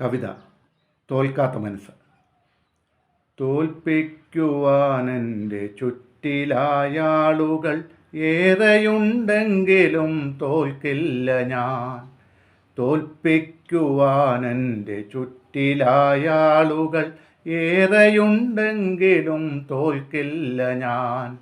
കവിത. തോൽക്കാത്ത മനസ്സ്. തോൽപ്പിക്കുവാനെന്റെ ചുറ്റിലായാളുകൾ ഏറെയുണ്ടെങ്കിലും തോൽക്കില്ല ഞാൻ. തോൽപ്പിക്കുവാനെന്റെ ചുറ്റിലായാളുകൾ ഏറെയുണ്ടെങ്കിലും തോൽക്കില്ല ഞാൻ.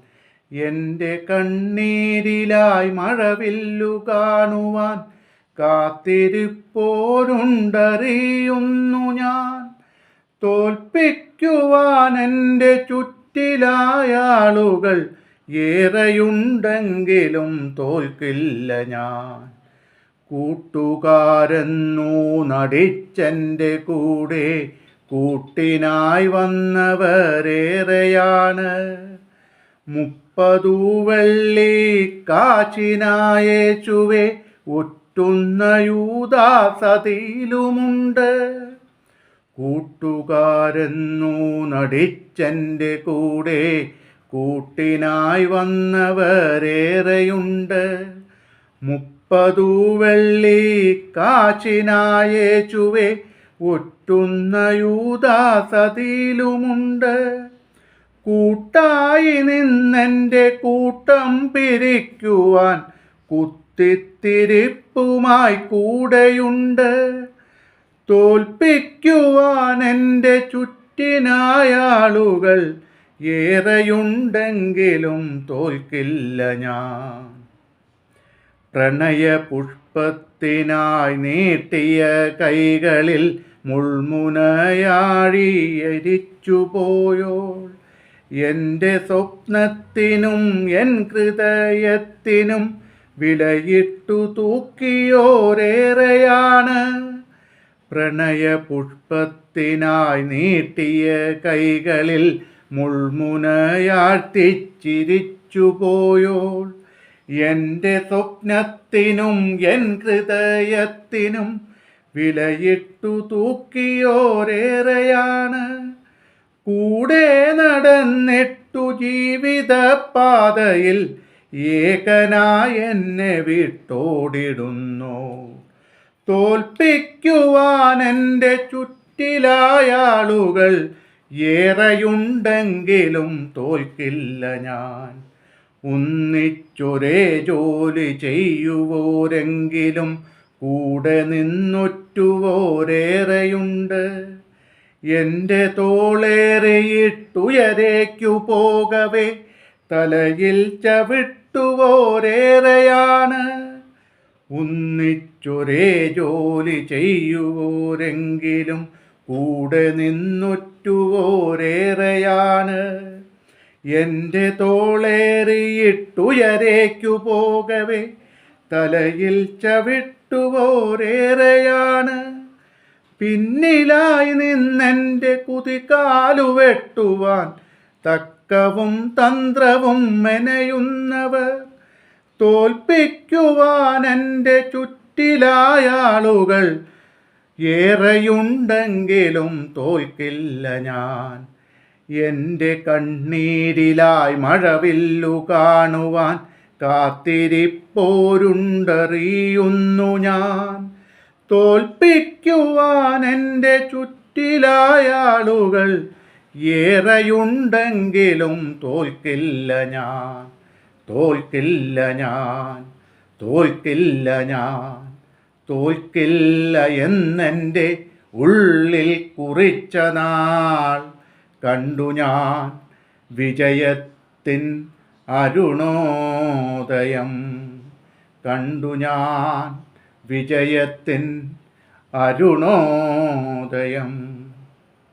എന്റെ കണ്ണീരിലായി മഴവില്ലു കാണുവാൻ കാത്തിരിപ്പോരുണ്ടറിയുന്നു ഞാൻ. തോൽപ്പിക്കുവാൻ എന്റെ ചുറ്റിലായാളുകൾ ഏറെയുണ്ടെങ്കിലും തോൽക്കില്ല ഞാൻ. കൂട്ടുകാരെന്നു നടിച്ചെന്റെ കൂടെ കൂട്ടിനായി വന്നവരേറെയാണ്. മുപ്പതു വെള്ളി കാച്ചിനായേച്ചുവേ ഒറ്റുന്ന യൂദാസതിയിലുമുണ്ട്. കൂട്ടുകാരെന്നു നടിച്ചെന്റെ കൂടെ കൂട്ടിനായി വന്നവരേറെയുണ്ട്. മുപ്പതു വെള്ളി കാച്ചിനായേച്ചുവേ ഒറ്റുന്ന യൂദാസതിയിലുമുണ്ട്. കൂട്ടായി നിന്നെന്റെ കൂട്ടം പിരിക്കുവാൻ കുത്തിത്തിരിപ്പുമായി കൂടെയുണ്ട്. തോൽപ്പിക്കുവാൻ എന്റെ ചുറ്റിനായാളുകൾ ഏറെയുണ്ടെങ്കിലും തോൽക്കില്ല ഞാൻ. പ്രണയ പുഷ്പത്തിനായി നീട്ടിയ കൈകളിൽ മുൾമുനയാഴിയരിച്ചു പോയോൾ. എന്റെ സ്വപ്നത്തിനും എൻ ഹൃദയത്തിനും വിലയിട്ടു തൂക്കിയോരേറെയാണ് പ്രണയ പുഷ്പത്തിനായി നീട്ടിയ കൈകളിൽ മുൾമുനയാഴ്ത്തിച്ചിരിച്ചുപോയോൾ. എന്റെ സ്വപ്നത്തിനും എൻ ഹൃദയത്തിനും വിലയിട്ടു തൂക്കിയോരേറെയാണ് കൂടെ നടന്നിട്ടു ജീവിതപാതയിൽ ഏകനായി എന്നെ വിട്ടോടിടുന്നു. തോൽപ്പിക്കുവാൻ എന്റെ ചുറ്റിലായാളുകൾ ഏറെയുണ്ടെങ്കിലും തോൽക്കില്ല ഞാൻ. ഒന്നിച്ചൊരേ ജോലി ചെയ്യുവോരെങ്കിലും കൂടെ നിന്നൊറ്റുവോരേറെയുണ്ട്. എന്റെ തോളേറെയിട്ടുയരേക്കു പോകവേ തലയിൽ ചവിട്ടുവോരേറെയാണ് ഒന്നിച്ചൊരേ ജോലി ചെയ്യുവോരെങ്കിലും കൂടെ നിന്നുറ്റുവോരേറെയാണ്. എന്റെ തോളേറിയിട്ടുയരേക്കു പോകവേ തലയിൽ ചവിട്ടുവോരേറെയാണ്. പിന്നിലായി നിന്നെന്റെ കുതികാലു വെട്ടുവാൻ തക്കവും തന്ത്രവും മെനയുന്നവർ തോൽപ്പിക്കുവാൻ എന്റെ ചുറ്റിലായാളുകൾ ഏറെയുണ്ടെങ്കിലും തോൽക്കില്ല ഞാൻ. എന്റെ കണ്ണീരിലായി മഴവില്ലു കാണുവാൻ കാത്തിരിപ്പോരുണ്ടറിയുന്നു ഞാൻ. തോൽപ്പിക്കുവാൻ എന്റെ ചുറ്റിലായാളുകൾ ഏറെയുണ്ടെങ്കിലും തോൽക്കില്ല ഞാൻ. തോൽക്കില്ല ഞാൻ. തോൽക്കില്ല ഞാൻ. തോൽക്കില്ല എന്നെന്റെ ഉള്ളിൽ കുറിച്ച നാൾ കണ്ടു ഞാൻ. വിജയത്തിൻ അരുണോദയം കണ്ടു ഞാൻ. വിജയത്തിൻ അരുണോദയം